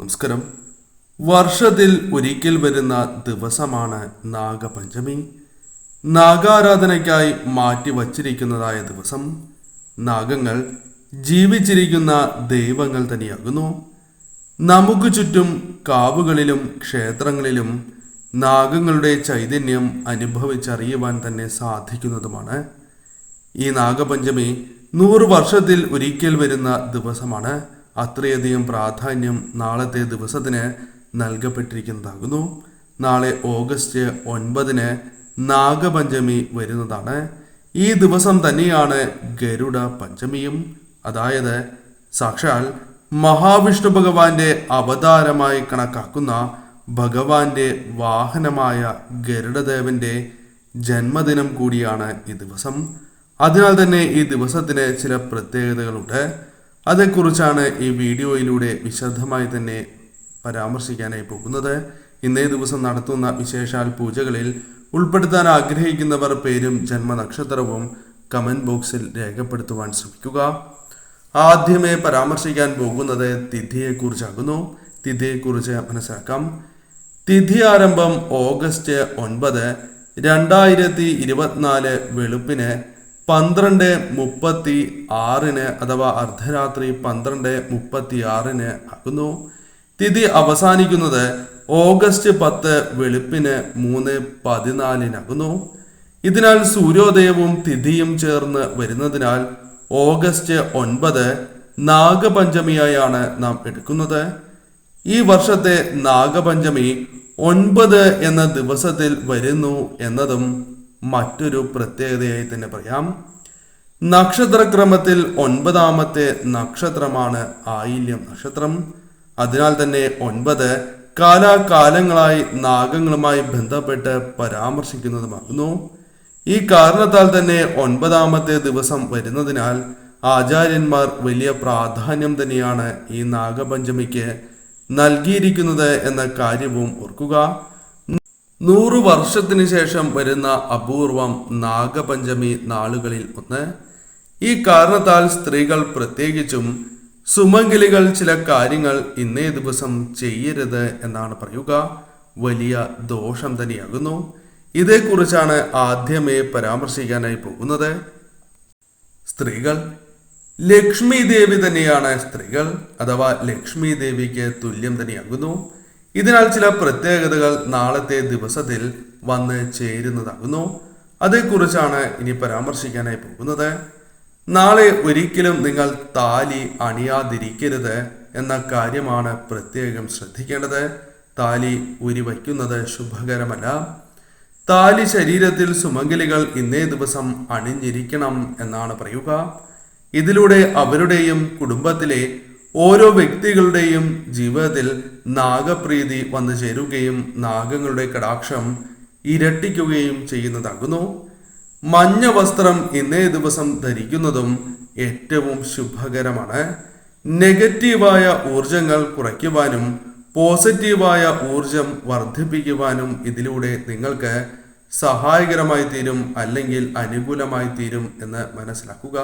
നമസ്കാരം. വർഷത്തിൽ ഒരിക്കൽ വരുന്ന ദിവസമാണ് നാഗപഞ്ചമി. നാഗാരാധനയ്ക്കായി മാറ്റി വച്ചിരിക്കുന്നതായ ദിവസം. നാഗങ്ങൾ ജീവിച്ചിരിക്കുന്ന ദൈവങ്ങൾ തന്നെയാകുന്നു. നമുക്ക് ചുറ്റും കാവുകളിലും ക്ഷേത്രങ്ങളിലും നാഗങ്ങളുടെ ചൈതന്യം അനുഭവിച്ചറിയുവാൻ തന്നെ സാധിക്കുന്നതുമാണ്. ഈ നാഗപഞ്ചമി നൂറ് വർഷത്തിൽ ഒരിക്കൽ വരുന്ന ദിവസമാണ്. അത്രയധികം പ്രാധാന്യം നാളത്തെ ദിവസത്തിന് നൽകപ്പെട്ടിരിക്കുന്നതാകുന്നു. നാളെ ഓഗസ്റ്റ് ഒൻപതിന് നാഗപഞ്ചമി വരുന്നതാണ്. ഈ ദിവസം തന്നെയാണ് ഗരുഡ പഞ്ചമിയും. അതായത് സാക്ഷാൽ മഹാവിഷ്ണു ഭഗവാന്റെ അവതാരമായി കണക്കാക്കുന്ന ഭഗവാന്റെ വാഹനമായ ഗരുഡദേവന്റെ ജന്മദിനം കൂടിയാണ് ഈ ദിവസം. അതിനാൽ തന്നെ ഈ ദിവസത്തിന് ചില പ്രത്യേകതകളുണ്ട്. അതേക്കുറിച്ചാണ് ഈ വീഡിയോയിലൂടെ വിശദമായി തന്നെ പരാമർശിക്കാനായി പോകുന്നത്. ഇന്നേ ദിവസം നടത്തുന്ന വിശേഷാൽ പൂജകളിൽ ഉൾപ്പെടുത്താൻ ആഗ്രഹിക്കുന്നവർ പേരും ജന്മനക്ഷത്രവും കമന്റ് ബോക്സിൽ രേഖപ്പെടുത്തുവാൻ ശ്രമിക്കുക. ആദ്യമേ പരാമർശിക്കാൻ പോകുന്നത് തിഥിയെക്കുറിച്ചാകുന്നു. തിഥിയെക്കുറിച്ച് മനസ്സിലാക്കാം. തിഥി ആരംഭം ഓഗസ്റ്റ് ഒൻപത് രണ്ടായിരത്തി ഇരുപത്തിനാല് വെളുപ്പിന് പന്ത്രണ്ട് മുപ്പത്തി ആറിന് അഥവാ അർദ്ധരാത്രി പന്ത്രണ്ട് മുപ്പത്തി ആറിന് ആകുന്നു. തിഥി അവസാനിക്കുന്നത് ഓഗസ്റ്റ് പത്ത് വെളുപ്പിന് മൂന്ന് പതിനാലിനാകുന്നു ഇതിനാൽ സൂര്യോദയവും തിഥിയും ചേർന്ന് വരുന്നതിനാൽ ഓഗസ്റ്റ് ഒൻപത് നാഗപഞ്ചമിയായാണ് നാം എടുക്കുന്നത്. ഈ വർഷത്തെ നാഗപഞ്ചമി ഒൻപത് എന്ന ദിവസത്തിൽ വരുന്നു എന്നതും മറ്റൊരു പ്രത്യേകതയായി തന്നെ പറയാം. നക്ഷത്രക്രമത്തിൽ ഒൻപതാമത്തെ നക്ഷത്രമാണ് ആയില്യം നക്ഷത്രം. അതിനാൽ തന്നെ ഒൻപത് കാലാകാലങ്ങളായി നാഗങ്ങളുമായി ബന്ധപ്പെട്ട് പരാമർശിക്കുന്നതുമാകുന്നു. ഈ കാരണത്താൽ തന്നെ ഒൻപതാമത്തെ ദിവസം വരുന്നതിനാൽ ആചാര്യന്മാർ വലിയ പ്രാധാന്യം തന്നെയാണ് ഈ നാഗപഞ്ചമിക്ക് നൽകിയിരിക്കുന്നത് എന്ന കാര്യവും ഓർക്കുക. നൂറു വർഷത്തിന് ശേഷം വരുന്ന അപൂർവം നാഗപഞ്ചമി നാളുകളിൽ ഒന്ന്. ഈ കാരണത്താൽ സ്ത്രീകൾ പ്രത്യേകിച്ചും സുമംഗലികൾ ചില കാര്യങ്ങൾ ഇന്നേ ദിവസം ചെയ്യരുത് എന്നാണ് പറയുക. വലിയ ദോഷം തന്നെയാകുന്നു. ഇതേക്കുറിച്ചാണ് ആദ്യമേ പരാമർശിക്കാനായി പോകുന്നത്. സ്ത്രീകൾ. ലക്ഷ്മി ദേവി തന്നെയാണ് സ്ത്രീകൾ. അഥവാ ലക്ഷ്മി ദേവിക്ക് തുല്യം തന്നെയാകുന്നു. ഇതിനാൽ ചില പ്രത്യേകതകൾ നാളത്തെ ദിവസത്തിൽ വന്ന് ചേരുന്നതാകുന്നു. അതേക്കുറിച്ചാണ് ഇനി പരാമർശിക്കാനായി പോകുന്നത്. നാളെ ഒരിക്കലും നിങ്ങൾ താലി അണിയാതിരിക്കരുത് എന്ന കാര്യമാണ് പ്രത്യേകം ശ്രദ്ധിക്കേണ്ടത്. താലി ഉരി വയ്ക്കുന്നത് ശുഭകരമല്ല. താലി ശരീരത്തിൽ സുമംഗലികൾ ഇന്നേ ദിവസം അണിഞ്ഞിരിക്കണം എന്നാണ് പറയുക. ഇതിലൂടെ അവരുടെയും കുടുംബത്തിലെ ഓരോ വ്യക്തികളുടെയും ജീവിതത്തിൽ നാഗപ്രീതി വന്നു ചേരുകയും നാഗങ്ങളുടെ കടാക്ഷം ഇരട്ടിക്കുകയും ചെയ്യുന്നതാകുന്നു. മഞ്ഞ വസ്ത്രം ഇന്നേ ദിവസം ധരിക്കുന്നതും ഏറ്റവും ശുഭകരമാണ്. നെഗറ്റീവായ ഊർജങ്ങൾ കുറയ്ക്കുവാനും പോസിറ്റീവായ ഊർജം വർദ്ധിപ്പിക്കുവാനും ഇതിലൂടെ നിങ്ങൾക്ക് സഹായകരമായി തീരും അല്ലെങ്കിൽ അനുകൂലമായി തീരും എന്ന് മനസ്സിലാക്കുക.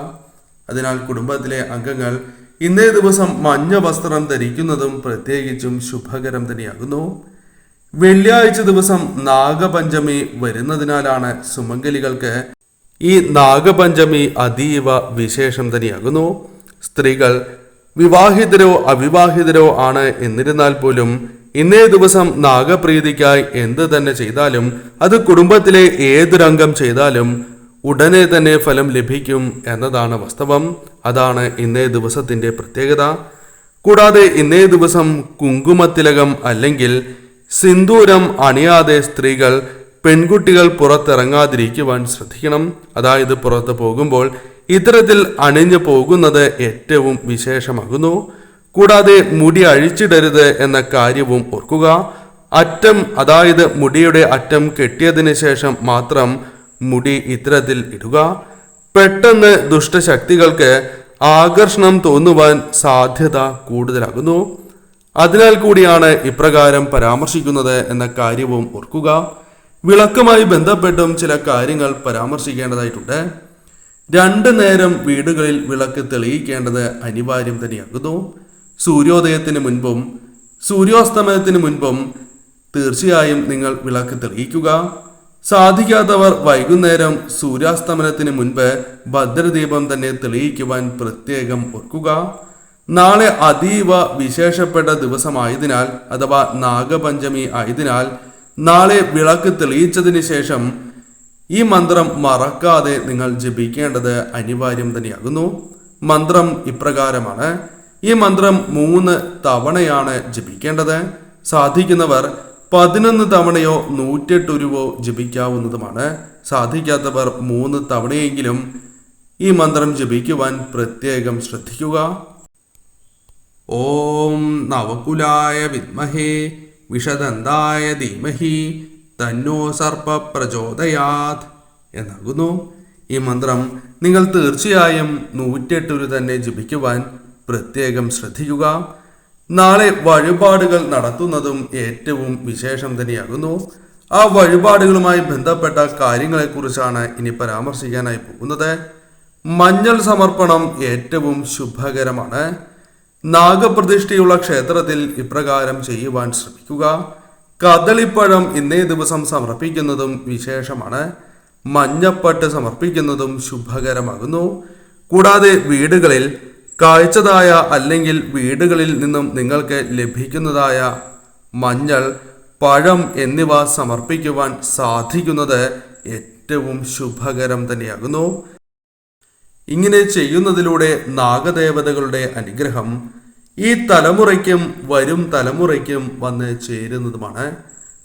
അതിനാൽ കുടുംബത്തിലെ അംഗങ്ങൾ ഇന്നേ ദിവസം മഞ്ഞ വസ്ത്രം ധരിക്കുന്നതും പ്രത്യേകിച്ചും ശുഭകരം തന്നെയാകുന്നു. വെള്ളിയാഴ്ച ദിവസം നാഗപഞ്ചമി വരുന്നതിനാലാണ് സുമംഗലികൾക്ക് ഈ നാഗപഞ്ചമി അതീവ വിശേഷം തന്നെയാകുന്നു. സ്ത്രീകൾ വിവാഹിതരോ അവിവാഹിതരോ ആണ് എന്നിരുന്നാൽ പോലും ഇന്നേ ദിവസം നാഗപ്രീതിക്കായി എന്ത് തന്നെ ചെയ്താലും അത് കുടുംബത്തിലെ ഏതൊരംഗം ചെയ്താലും ഉടനെ തന്നെ ഫലം ലഭിക്കും എന്നതാണ് വാസ്തവം. അതാണ് ഇന്നേ ദിവസത്തിന്റെ പ്രത്യേകത. കൂടാതെ ഇന്നേ ദിവസം കുങ്കുമത്തിലകം അല്ലെങ്കിൽ സിന്ദൂരം അണിയാതെ സ്ത്രീകൾ പെൺകുട്ടികൾ പുറത്തിറങ്ങാതിരിക്കുവാൻ ശ്രദ്ധിക്കണം. അതായത് പുറത്ത് പോകുമ്പോൾ ഇത്തരത്തിൽ അണിഞ്ഞു പോകുന്നത് ഏറ്റവും വിശേഷമാകുന്നു. കൂടാതെ മുടി അഴിച്ചിടരുത് എന്ന കാര്യവും ഓർക്കുക. അറ്റം അതായത് മുടിയുടെ അറ്റം കെട്ടിയതിന് ശേഷം മാത്രം മുടി ഇത്തരത്തിൽ ഇടുക. പെട്ടെന്ന് ദുഷ്ടശക്തികൾക്ക് ആകർഷണം തോന്നുവാൻ സാധ്യത കൂടുതലാകുന്നു. അതിനാൽ കൂടിയാണ് ഇപ്രകാരം പരാമർശിക്കുന്നത് എന്ന കാര്യവും ഓർക്കുക. വിളക്കുമായി ബന്ധപ്പെട്ടും ചില കാര്യങ്ങൾ പരാമർശിക്കേണ്ടതായിട്ടുണ്ട്. രണ്ടു നേരം വീടുകളിൽ വിളക്ക് തെളിയിക്കേണ്ടത് അനിവാര്യം തന്നെയാകുന്നു. സൂര്യോദയത്തിന് മുൻപും സൂര്യാസ്തമയത്തിന് മുൻപും തീർച്ചയായും നിങ്ങൾ വിളക്ക് തെളിയിക്കുക. സാധിക്കാത്തവർ വൈകുന്നേരം സൂര്യാസ്തമനത്തിന് മുൻപ് ഭദ്രദീപം തന്നെ തെളിയിക്കുവാൻ പ്രത്യേകം ഓർക്കുക. നാളെ അതീവ വിശേഷപ്പെട്ട ദിവസമായതിനാൽ അഥവാ നാഗപഞ്ചമി ആയതിനാൽ നാളെ വിളക്ക് തെളിയിച്ചതിന് ശേഷം ഈ മന്ത്രം മറക്കാതെ നിങ്ങൾ ജപിക്കേണ്ടത് അനിവാര്യം തന്നെയാകുന്നു. മന്ത്രം ഇപ്രകാരമാണ്. ഈ മന്ത്രം മൂന്ന് തവണയാണ് ജപിക്കേണ്ടത്. സാധിക്കുന്നവർ പതിനൊന്ന് തവണയോ നൂറ്റെട്ടുരുവോ ജപിക്കാവുന്നതുമാണ്. സാധിക്കാത്തവർ മൂന്ന് തവണയെങ്കിലും ഈ മന്ത്രം ജപിക്കുവാൻ പ്രത്യേകം ശ്രദ്ധിക്കുക. ഓം നവകുലായ വിദ്മഹേ വിഷദന്തായ ധീമഹി തന്നോ സർപ്പ പ്രചോദയാത് എന്നാകുന്നു. ഈ മന്ത്രം നിങ്ങൾ തീർച്ചയായും നൂറ്റെട്ടൊരു തന്നെ ജപിക്കുവാൻ പ്രത്യേകം ശ്രദ്ധിക്കുക. നാളെ വഴിപാടുകൾ നടത്തുന്നതും ഏറ്റവും വിശേഷം തന്നെയാകുന്നു. ആ വഴിപാടുകളുമായി ബന്ധപ്പെട്ട കാര്യങ്ങളെക്കുറിച്ചാണ് ഇനി പരാമർശിക്കാനായി പോകുന്നത്. മഞ്ഞൾ സമർപ്പണം ഏറ്റവും ശുഭകരമാണ്. നാഗപ്രതിഷ്ഠയുള്ള ക്ഷേത്രത്തിൽ ഇപ്രകാരം ചെയ്യുവാൻ ശ്രമിക്കുക. കദളിപ്പഴം ഇന്നേ ദിവസം സമർപ്പിക്കുന്നതും വിശേഷമാണ്. മഞ്ഞപ്പട്ട് സമർപ്പിക്കുന്നതും ശുഭകരമാകുന്നു. കൂടാതെ വീടുകളിൽ കാഴ്ചതായ അല്ലെങ്കിൽ വീടുകളിൽ നിന്നും നിങ്ങൾക്ക് ലഭിക്കുന്നതായ മഞ്ഞൾ പഴം എന്നിവ സമർപ്പിക്കുവാൻ സാധിക്കുന്നത് ഏറ്റവും ശുഭകരം തന്നെയാകുന്നു. ഇങ്ങനെ ചെയ്യുന്നതിലൂടെ നാഗദേവതകളുടെ അനുഗ്രഹം ഈ തലമുറയ്ക്കും വരും തലമുറയ്ക്കും വന്ന് ചേരുന്നതുമാണ്.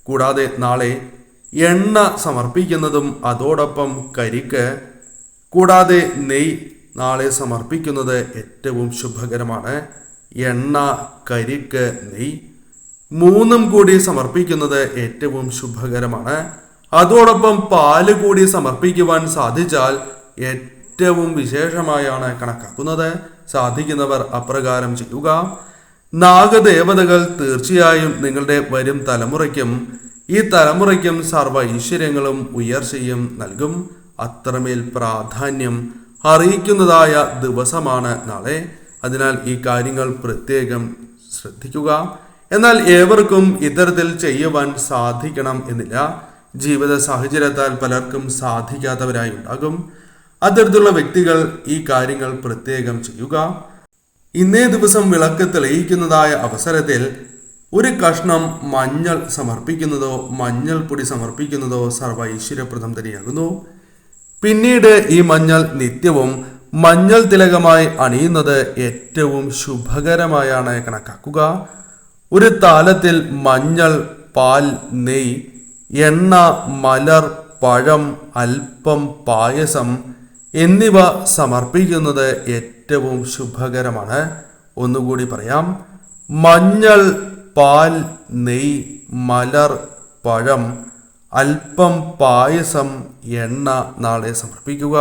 കൂടാതെ നാളെ എണ്ണ സമർപ്പിക്കുന്നതും അതോടൊപ്പം കരിക്ക് കൂടാതെ നെയ് നാളെ സമർപ്പിക്കുന്നത് ഏറ്റവും ശുഭകരമാണ്. എണ്ണ കരിക്ക് നെയ് മൂന്നും കൂടി സമർപ്പിക്കുന്നത് ഏറ്റവും ശുഭകരമാണ്. അതോടൊപ്പം പാൽ കൂടി സമർപ്പിക്കുവാൻ സാധിച്ചാൽ ഏറ്റവും വിശേഷമായാണ് കണക്കാക്കുന്നത്. സാധിക്കുന്നവർ അപ്രകാരം ചെയ്യുക. നാഗദേവതകൾ തീർച്ചയായും നിങ്ങളുടെ വരും തലമുറയ്ക്കും ഈ തലമുറയ്ക്കും സർവ ഐശ്വര്യങ്ങളും ഉയർച്ചയും നൽകും. അത്രമേൽ പ്രാധാന്യം അറിയിക്കുന്നതായ ദിവസമാണ് നാളെ. അതിനാൽ ഈ കാര്യങ്ങൾ പ്രത്യേകം ശ്രദ്ധിക്കുക. എന്നാൽ ഏവർക്കും ഇത്തരത്തിൽ ചെയ്യുവാൻ സാധിക്കണം എന്നില്ല. ജീവിത സാഹചര്യത്താൽ പലർക്കും സാധിക്കാത്തവരായി ഉണ്ടാകും. അത്തരത്തിലുള്ള വ്യക്തികൾ ഈ കാര്യങ്ങൾ പ്രത്യേകം ചെയ്യുക. ഇന്നേ ദിവസം വിളക്ക് തെളിയിക്കുന്നതായ അവസരത്തിൽ ഒരു കഷ്ണം മഞ്ഞൾ സമർപ്പിക്കുന്നതോ മഞ്ഞൾ പൊടി സമർപ്പിക്കുന്നതോ സർവ ഐശ്വര്യപ്രദം തന്നെയാകുന്നു. പിന്നീട് ഈ മഞ്ഞൾ നിത്യവും മഞ്ഞൾ തിലകമായി അണിയുന്നത് ഏറ്റവും ശുഭകരമായാണ് കണക്കാക്കുക. ഒരു താലത്തിൽ മഞ്ഞൾ പാൽ നെയ് എണ്ണ മലർ പഴം അല്പം പായസം എന്നിവ സമർപ്പിക്കുന്നത് ഏറ്റവും ശുഭകരമാണ്. ഒന്നുകൂടി പറയാം. മഞ്ഞൾ പാൽ നെയ് മലർ പഴം അല്പം പായസം എണ്ണ നാളെ സമർപ്പിക്കുക.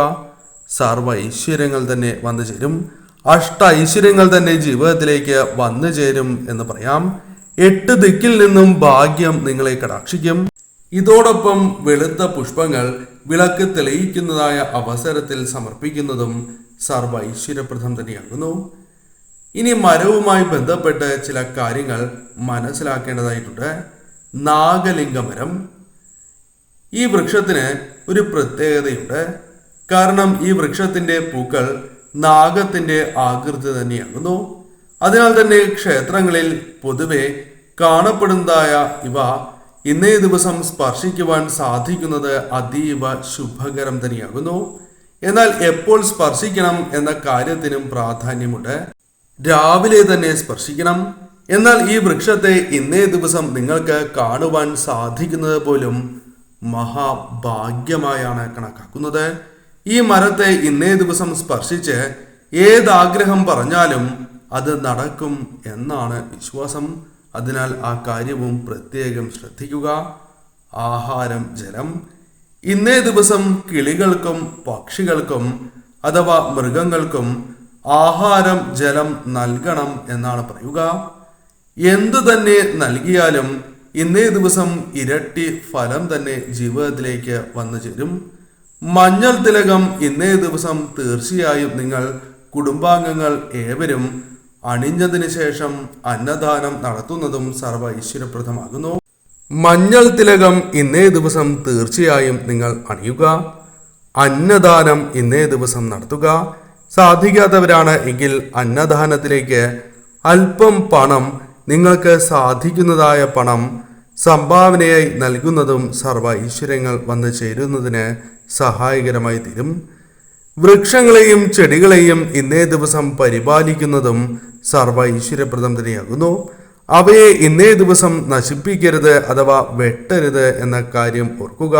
സർവ ഐശ്വര്യങ്ങൾ തന്നെ വന്നു ചേരും. അഷ്ട ഐശ്വര്യങ്ങൾ തന്നെ ജീവിതത്തിലേക്ക് വന്നു ചേരും എന്ന് പറയാം. എട്ട് ദിക്കിൽ നിന്നും ഭാഗ്യം നിങ്ങളെ കടാക്ഷിക്കും. ഇതോടൊപ്പം വെളുത്ത പുഷ്പങ്ങൾ വിളക്ക് തെളിയിക്കുന്നതായ അവസരത്തിൽ സമർപ്പിക്കുന്നതും സർവ ഐശ്വര്യപ്രദം തന്നെയാകുന്നു. ഇനി മരവുമായി ബന്ധപ്പെട്ട് ചില കാര്യങ്ങൾ മനസ്സിലാക്കേണ്ടതായിട്ടുണ്ട്. നാഗലിംഗമരം ഈ വൃക്ഷത്തിന് ഒരു പ്രത്യേകതയുണ്ട്. കാരണം ഈ വൃക്ഷത്തിന്റെ പൂക്കൾ നാഗത്തിന്റെ ആകൃതി തന്നെയാകുന്നു. അതിനാൽ തന്നെ ക്ഷേത്രങ്ങളിൽ പൊതുവെ കാണപ്പെടുന്നതായ ഇവ ഇന്നേ ദിവസം സ്പർശിക്കുവാൻ സാധിക്കുന്നത് അതീവ ശുഭകരം തന്നെയാകുന്നു. എന്നാൽ എപ്പോൾ സ്പർശിക്കണം എന്ന കാര്യത്തിനും പ്രാധാന്യമുണ്ട്. രാവിലെ തന്നെ സ്പർശിക്കണം. എന്നാൽ ഈ വൃക്ഷത്തെ ഇന്നേ ദിവസം നിങ്ങൾക്ക് കാണുവാൻ സാധിക്കുന്നത് പോലും മഹാഭാഗ്യമായാണ് കണക്കാക്കുന്നത്. ഈ മരത്തെ ഇന്നേ ദിവസം സ്പർശിച്ച് ഏതാഗ്രഹം പറഞ്ഞാലും അത് നടക്കും എന്നാണ് വിശ്വാസം. അതിനാൽ ആ കാര്യവും പ്രത്യേകം ശ്രദ്ധിക്കുക. ആഹാരം ജലം ഇന്നേ ദിവസം കിളികൾക്കും പക്ഷികൾക്കും അഥവാ മൃഗങ്ങൾക്കും ആഹാരം ജലം നൽകണം എന്നാണ് പറയുക. എന്തു തന്നെ നൽകിയാലും ഇന്നേ ദിവസം ഇരട്ടി ഫലം തന്നെ ജീവിതത്തിലേക്ക് വന്നു ചേരും. മഞ്ഞൾ തിലകം ഇന്നേ ദിവസം തീർച്ചയായും നിങ്ങൾ കുടുംബാംഗങ്ങൾ ഏവരും അണിഞ്ഞതിന് ശേഷം അന്നദാനം നടത്തുന്നതും സർവ ഈശ്വരപ്രദമാകുന്നു മഞ്ഞൾ തിലകം ഇന്നേ ദിവസം തീർച്ചയായും നിങ്ങൾ അണിയുക. അന്നദാനം ഇന്നേ ദിവസം നടത്തുക. സാധിക്കാത്തവരാണ് എങ്കിൽ അന്നദാനത്തിലേക്ക് അല്പം പണം നിങ്ങൾക്ക് സാധിക്കുന്നതായ പണം സംഭാവനയായി നൽകുന്നതും സർവ ഈശ്വരങ്ങൾ വന്നു ചേരുന്നതിന് സഹായകരമായി തീരും. വൃക്ഷങ്ങളെയും ചെടികളെയും ഇന്നേ ദിവസം പരിപാലിക്കുന്നതും സർവ ഈശ്വരപ്രദം തന്നെയാകുന്നു അവയെ ഇന്നേ ദിവസം നശിപ്പിക്കരുത് അഥവാ വെട്ടരുത് എന്ന കാര്യം ഓർക്കുക.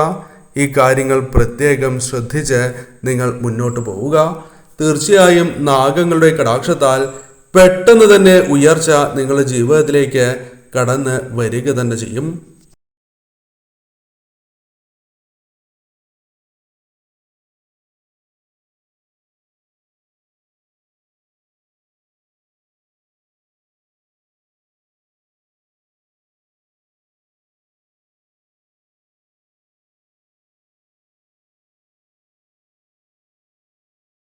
ഈ കാര്യങ്ങൾ പ്രത്യേകം ശ്രദ്ധിച്ച് നിങ്ങൾ മുന്നോട്ട് പോവുക. തീർച്ചയായും നാഗങ്ങളുടെ കടാക്ഷത്താൽ പെട്ടെന്ന് തന്നെ ഉയർച്ച നിങ്ങളുടെ ജീവിതത്തിലേക്ക് കടന്ന് വരിക തന്നെ ചെയ്യും.